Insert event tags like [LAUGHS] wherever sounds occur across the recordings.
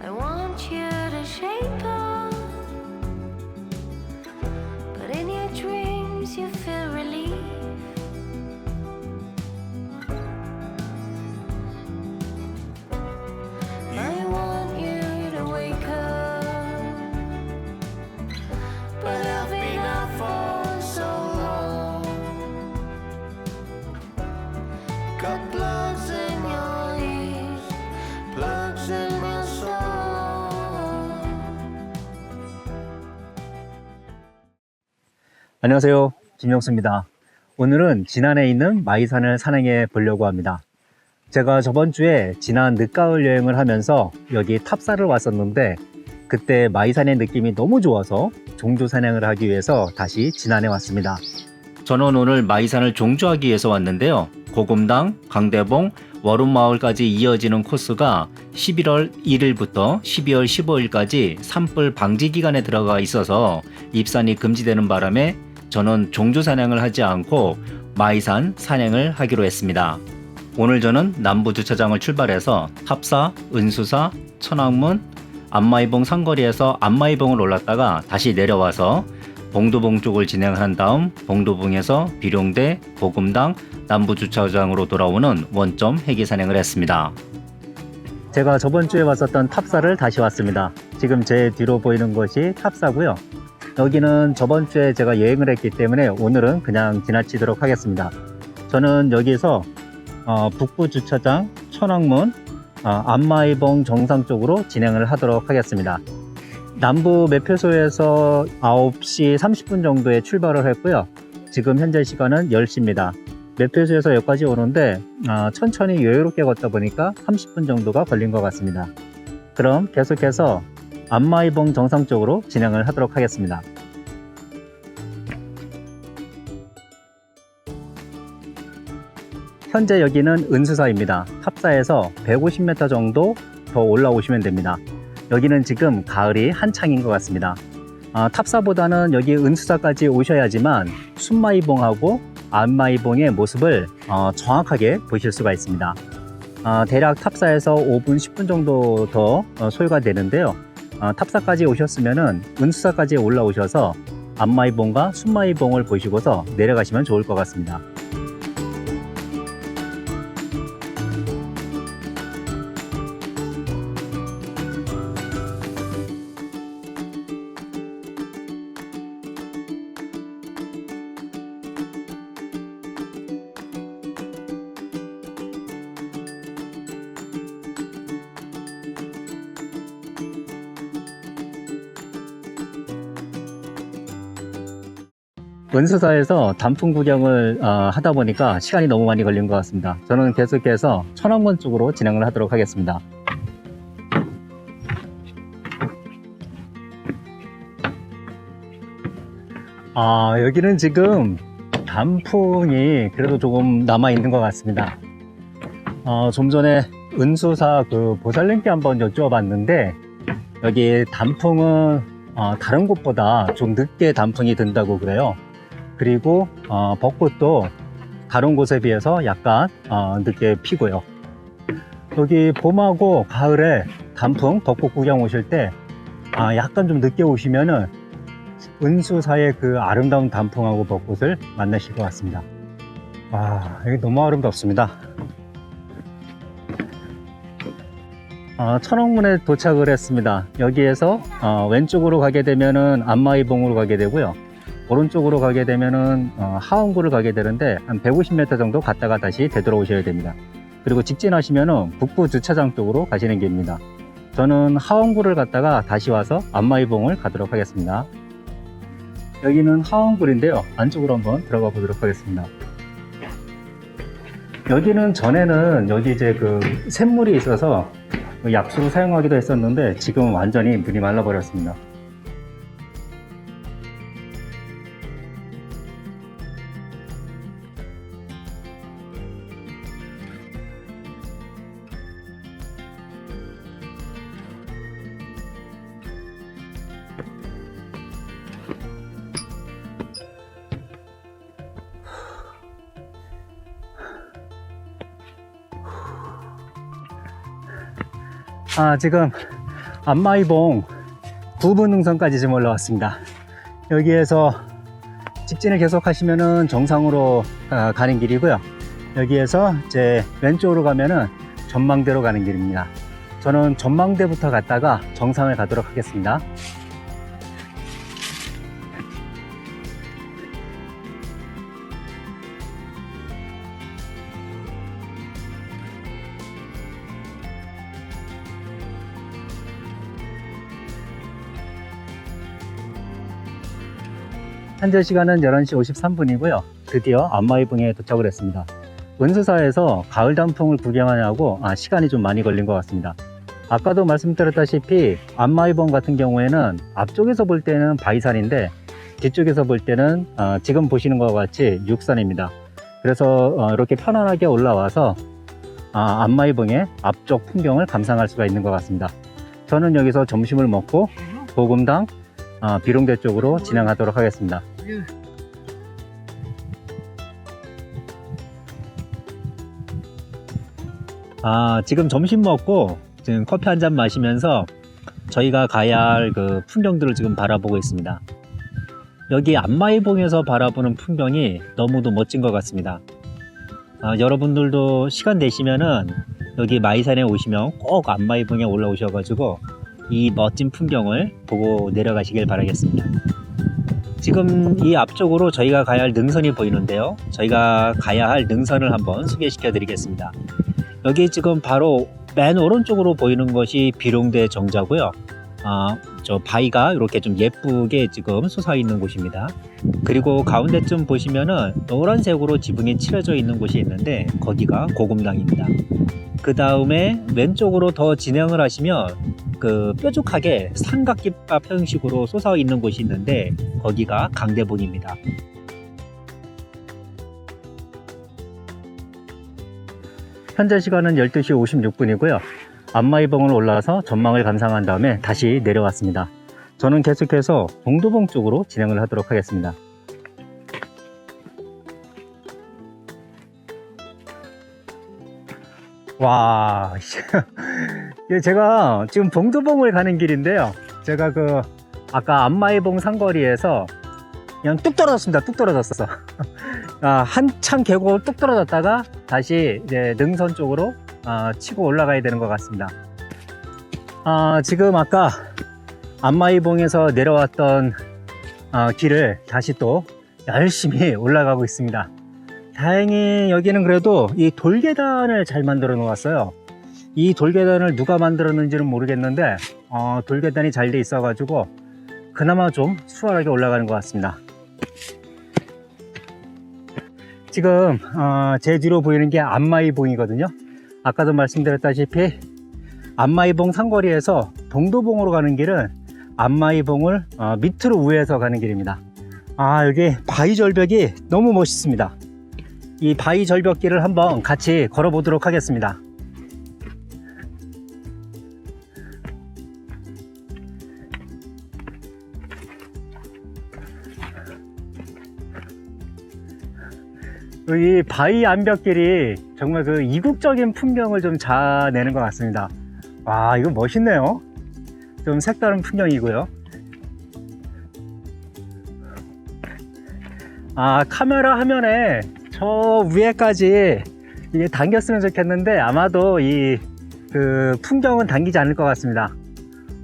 I want you to shape up. But in your dreams, you feel relief. I want 안녕하세요. 김영수입니다. 오늘은 진안에 있는 마이산을 산행해 보려고 합니다. 제가 저번 주에 지난 늦가을 여행을 하면서 여기 탑사를 왔었는데 그때 마이산의 느낌이 너무 좋아서 종주 산행을 하기 위해서 다시 진안에 왔습니다. 저는 오늘 마이산을 종주하기 위해서 왔는데요. 고금당, 강대봉, 월운마을까지 이어지는 코스가 11월 1일부터 12월 15일까지 산불 방지 기간에 들어가 있어서 입산이 금지되는 바람에 저는 종주 산행을 하지 않고 마이산 산행을 하기로 했습니다. 오늘 저는 남부 주차장을 출발해서 탑사, 은수사, 천왕문, 안마이봉 상거리에서 안마이봉을 올랐다가 다시 내려와서 봉두봉 쪽을 진행한 다음 봉두봉에서 비룡대, 보금당, 남부 주차장으로 돌아오는 원점 회기 산행을 했습니다. 제가 저번 주에 왔었던 탑사를 다시 왔습니다. 지금 제 뒤로 보이는 것이 탑사고요. 여기는 저번 주에 제가 여행을 했기 때문에 오늘은 그냥 지나치도록 하겠습니다. 저는 여기서 어, 북부 주차장, 천왕문, 어, 안마이봉 정상 쪽으로 진행을 하도록 하겠습니다. 남부 매표소에서 9시 30분 정도에 출발을 했고요. 지금 현재 시간은 10시입니다. 매표소에서 여기까지 오는데 어, 천천히 여유롭게 걷다 보니까 30분 정도가 걸린 것 같습니다. 그럼 계속해서 안마이봉 정상 쪽으로 진행을 하도록 하겠습니다. 현재 여기는 은수사입니다. 탑사에서 150m 정도 더 올라오시면 됩니다. 여기는 지금 가을이 한창인 것 같습니다. 아, 탑사보다는 여기 은수사까지 오셔야지만 순마이봉하고 안마이봉의 모습을 어, 정확하게 보실 수가 있습니다. 아, 대략 탑사에서 5분, 10분 정도 더 어, 소요가 되는데요. 어, 탑사까지 오셨으면은 은수사까지 올라오셔서 안마이봉과 순마이봉을 보시고서 내려가시면 좋을 것 같습니다. 은수사에서 단풍 구경을 어, 하다 보니까 시간이 너무 많이 걸린 것 같습니다. 저는 계속해서 천왕문 쪽으로 진행을 하도록 하겠습니다. 아, 여기는 지금 단풍이 그래도 조금 남아 있는 것 같습니다. 어, 좀 전에 은수사 그 보살님께 한번 여쭈어봤는데 여기 단풍은 어, 다른 곳보다 좀 늦게 단풍이 든다고 그래요. 그리고 어, 벚꽃도 다른 곳에 비해서 약간 어, 늦게 피고요. 여기 봄하고 가을에 단풍 벚꽃 구경 오실 때 아, 약간 좀 늦게 오시면은 은수사의 그 아름다운 단풍하고 벚꽃을 만나실 것 같습니다. 와, 여기 너무 아름답습니다. 어, 천옥문에 도착을 했습니다. 여기에서 어, 왼쪽으로 가게 되면은 안마이봉으로 가게 되고요. 오른쪽으로 가게 되면은 어, 하원구를 가게 되는데 한 150m 정도 갔다가 다시 되돌아오셔야 됩니다. 그리고 직진하시면은 북부 주차장 쪽으로 가시는 길입니다. 저는 하원구를 갔다가 다시 와서 안마이봉을 가도록 하겠습니다. 여기는 하원굴인데요. 안쪽으로 한번 들어가 보도록 하겠습니다. 여기는 전에는 여기 이제 그 샘물이 있어서 약수로 사용하기도 했었는데 지금 완전히 물이 말라버렸습니다. 아, 지금 안마이봉 부분 능선까지 지금 올라왔습니다. 여기에서 직진을 계속 하시면은 정상으로 어, 가는 길이고요. 여기에서 이제 왼쪽으로 가면은 전망대로 가는 길입니다. 저는 전망대부터 갔다가 정상을 가도록 하겠습니다. 현재 시간은 11시 53분이고요. 드디어 안마이봉에 도착을 했습니다. 은수사에서 가을 단풍을 구경하냐고 아, 시간이 좀 많이 걸린 것 같습니다. 아까도 말씀드렸다시피 안마이봉 같은 경우에는 앞쪽에서 볼 때는 바위산인데 뒤쪽에서 볼 때는 어, 지금 보시는 것과 같이 육산입니다. 그래서 어, 이렇게 편안하게 올라와서 아, 안마이봉의 앞쪽 풍경을 감상할 수가 있는 것 같습니다. 저는 여기서 점심을 먹고 보금당 아, 비룡대 쪽으로 진행하도록 하겠습니다. 아, 지금 점심 먹고 지금 커피 한 잔 마시면서 저희가 가야 할 그 풍경들을 지금 바라보고 있습니다. 여기 안마이봉에서 바라보는 풍경이 너무도 멋진 것 같습니다. 아, 여러분들도 시간 되시면은 여기 마이산에 오시면 꼭 안마이봉에 올라오셔가지고 이 멋진 풍경을 보고 내려가시길 바라겠습니다. 지금 이 앞쪽으로 저희가 가야 할 능선이 보이는데요. 저희가 가야 할 능선을 한번 소개시켜 드리겠습니다. 여기 지금 바로 맨 오른쪽으로 보이는 것이 비룡대 정자고요. 아, 저 바위가 이렇게 좀 예쁘게 지금 솟아 있는 곳입니다. 그리고 가운데쯤 보시면은 노란색으로 지붕이 칠해져 있는 곳이 있는데 거기가 고금당입니다. 그 다음에 왼쪽으로 더 진행을 하시면 그 뾰족하게 삼각김밥 형식으로 솟아 있는 곳이 있는데 거기가 강대봉입니다. 현재 시간은 12시 56분이고요. 안마이봉을 올라와서 전망을 감상한 다음에 다시 내려왔습니다. 저는 계속해서 동도봉 쪽으로 진행을 하도록 하겠습니다. 와, [LAUGHS] 이게 제가 지금 봉도봉을 가는 길인데요. 제가 그 아까 안마이봉 상거리에서 그냥 뚝 떨어졌습니다. 뚝 떨어졌어. [LAUGHS] 아, 한참 계곡을 뚝 떨어졌다가 다시 이제 능선 쪽으로 아, 치고 올라가야 되는 것 같습니다. 아, 지금 아까 안마이봉에서 내려왔던 아, 길을 다시 또 열심히 [LAUGHS] 올라가고 있습니다. 다행히 여기는 그래도 이 돌계단을 잘 만들어 놓았어요. 이 돌계단을 누가 만들었는지는 모르겠는데 어, 돌계단이 잘 돼 있어 가지고 그나마 좀 수월하게 올라가는 것 같습니다. 지금 어, 제 뒤로 보이는 게 안마이봉이거든요. 아까도 말씀드렸다시피 안마이봉 상거리에서 동도봉으로 가는 길은 안마이봉을 어, 밑으로 우회해서 가는 길입니다. 아 여기 바위 절벽이 너무 멋있습니다. 이 바위 절벽길을 한번 같이 걸어 보도록 하겠습니다. 이 바위 암벽길이 정말 그 이국적인 풍경을 좀 자아내는 것 같습니다. 와, 이거 멋있네요. 좀 색다른 풍경이고요. 아, 카메라 화면에 저 위에까지 이게 당겼으면 좋겠는데 아마도 이 그 풍경은 당기지 않을 것 같습니다.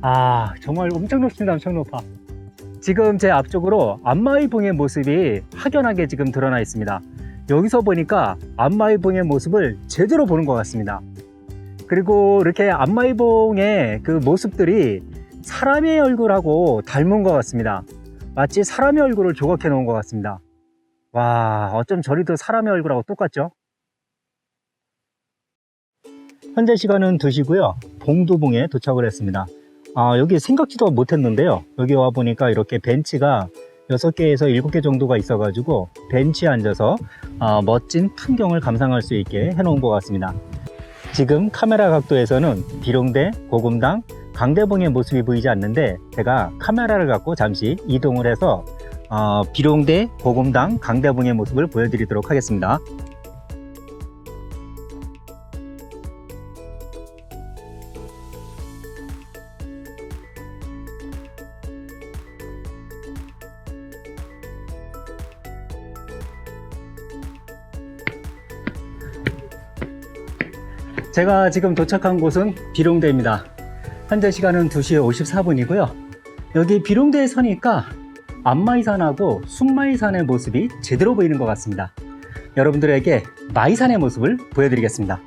아, 정말 엄청 높습니다. 엄청 높아. 지금 제 앞쪽으로 안마이봉의 모습이 확연하게 지금 드러나 있습니다. 여기서 보니까 안마이봉의 모습을 제대로 보는 것 같습니다. 그리고 이렇게 안마이봉의 그 모습들이 사람의 얼굴하고 닮은 것 같습니다. 마치 사람의 얼굴을 조각해 놓은 것 같습니다. 와, 어쩜 저리도 사람의 얼굴하고 똑같죠? 현재 시간은 2시고요. 봉도봉에 도착을 했습니다. 아, 여기 생각지도 못했는데요. 여기 와 보니까 이렇게 벤치가 6개에서 7개 정도가 있어가지고 벤치에 앉아서 아, 멋진 풍경을 감상할 수 있게 해놓은 것 같습니다. 지금 카메라 각도에서는 비룡대, 고금당, 강대봉의 모습이 보이지 않는데 제가 카메라를 갖고 잠시 이동을 해서 어, 비룡대, 고금당, 강대봉의 모습을 보여드리도록 하겠습니다. 제가 지금 도착한 곳은 비룡대입니다. 현재 시간은 2시 54분이고요. 여기 비룡대에 서니까 안마이산하고 순마이산의 모습이 제대로 보이는 것 같습니다. 여러분들에게 마이산의 모습을 보여드리겠습니다.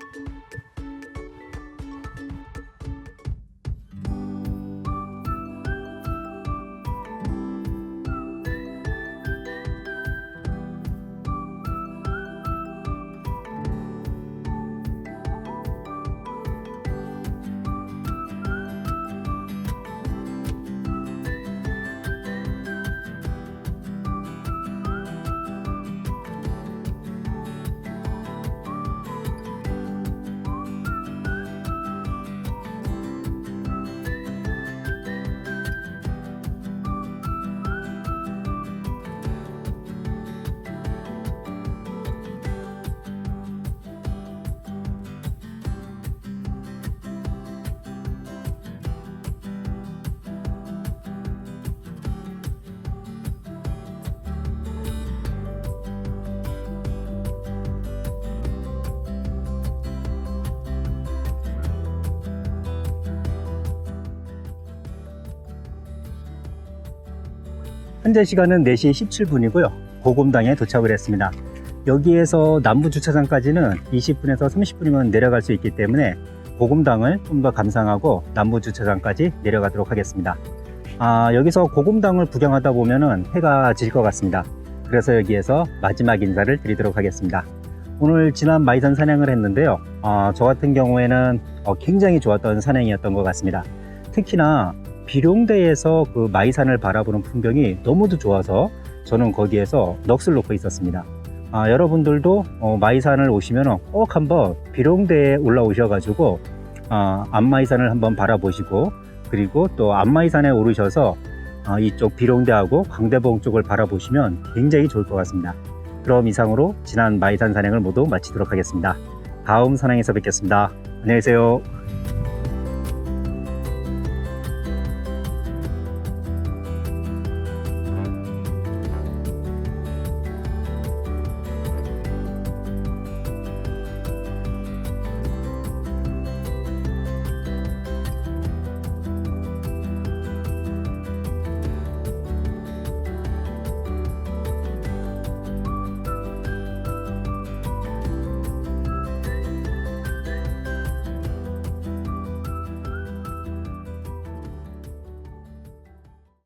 현재 시간은 4시 17분이고요. 고금당에 도착을 했습니다. 여기에서 남부 주차장까지는 20분에서 30분이면 내려갈 수 있기 때문에 고금당을 좀 더 감상하고 남부 주차장까지 내려가도록 하겠습니다. 아, 여기서 고금당을 구경하다 보면은 해가 질 것 같습니다. 그래서 여기에서 마지막 인사를 드리도록 하겠습니다. 오늘 지난 마이산 산행을 했는데요. 아, 저 같은 경우에는 어, 굉장히 좋았던 산행이었던 것 같습니다. 특히나 비룡대에서 그 마이산을 바라보는 풍경이 너무도 좋아서 저는 거기에서 넋을 놓고 있었습니다. 아, 여러분들도 어, 마이산을 오시면 꼭 한번 비룡대에 올라오셔가지고 아, 안마이산을 한번 바라보시고 그리고 또 안마이산에 오르셔서 아, 이쪽 비룡대하고 광대봉 쪽을 바라보시면 굉장히 좋을 것 같습니다. 그럼 이상으로 지난 마이산 산행을 모두 마치도록 하겠습니다. 다음 산행에서 뵙겠습니다. 안녕히 계세요.